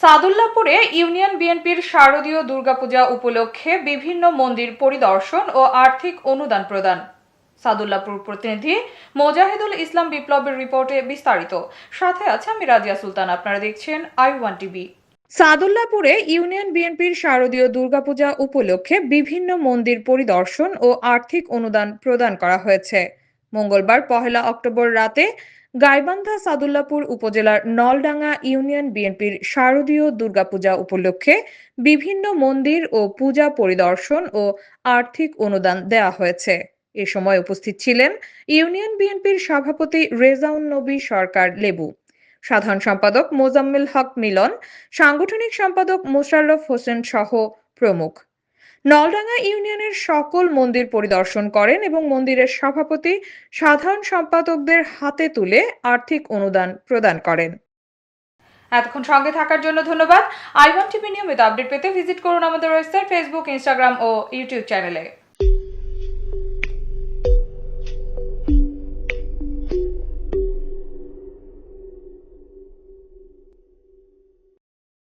সাদুল্লাপুরে union বিএনপির শারদীয় দুর্গাপূজা উপলক্ষে বিভিন্ন মন্দির পরিদর্শন ও আর্থিক অনুদান প্রদান। সাদুল্লাপুর প্রতিনিধি মোজাহিদুল ইসলাম বিপ্লবের রিপোর্টে বিস্তারিত। সাথে আছে আমি রাজিয়া সুলতান, আপনারা দেখছেন আই ওয়ান টিভি। সাদুল্লাপুরে ইউনিয়ন বিএনপির শারদীয় দুর্গাপূজা উপলক্ষে বিভিন্ন মন্দির পরিদর্শন ও আর্থিক অনুদান প্রদান করা হয়েছে। মঙ্গলবার পহেলা অক্টোবর রাতে গাইবান্ধা সাদুল্লাপুর উপজেলার নলডাঙ্গা ইউনিয়ন বিএনপির শারদীয় দুর্গাপূজা উপলক্ষে বিভিন্ন মন্দির ও পূজা পরিদর্শন ও আর্থিক অনুদান দেওয়া হয়েছে। এ সময় উপস্থিত ছিলেন ইউনিয়ন বিএনপির সভাপতি রেজাউন নবী সরকার লেবু, সাধারণ সম্পাদক মোজাম্মেল হক মিলন, সাংগঠনিক সম্পাদক মোশাররফ হোসেন সহ প্রমুখ। নলডাঙ্গা ইউনিয়নের সকল মন্দির পরিদর্শন করেন এবং মন্দিরের সভাপতি সাধারণ সম্পাদকদের হাতে তুলে আর্থিক অনুদান প্রদান করেন। এতক্ষণ সঙ্গে থাকার জন্য ধন্যবাদ। আই ওয়ান টিভি নিয়মিত আপডেট পেতে ভিজিট করুন আমাদের ওয়েবসাইট, ফেসবুক, ইনস্টাগ্রাম ও ইউটিউব চ্যানেলে।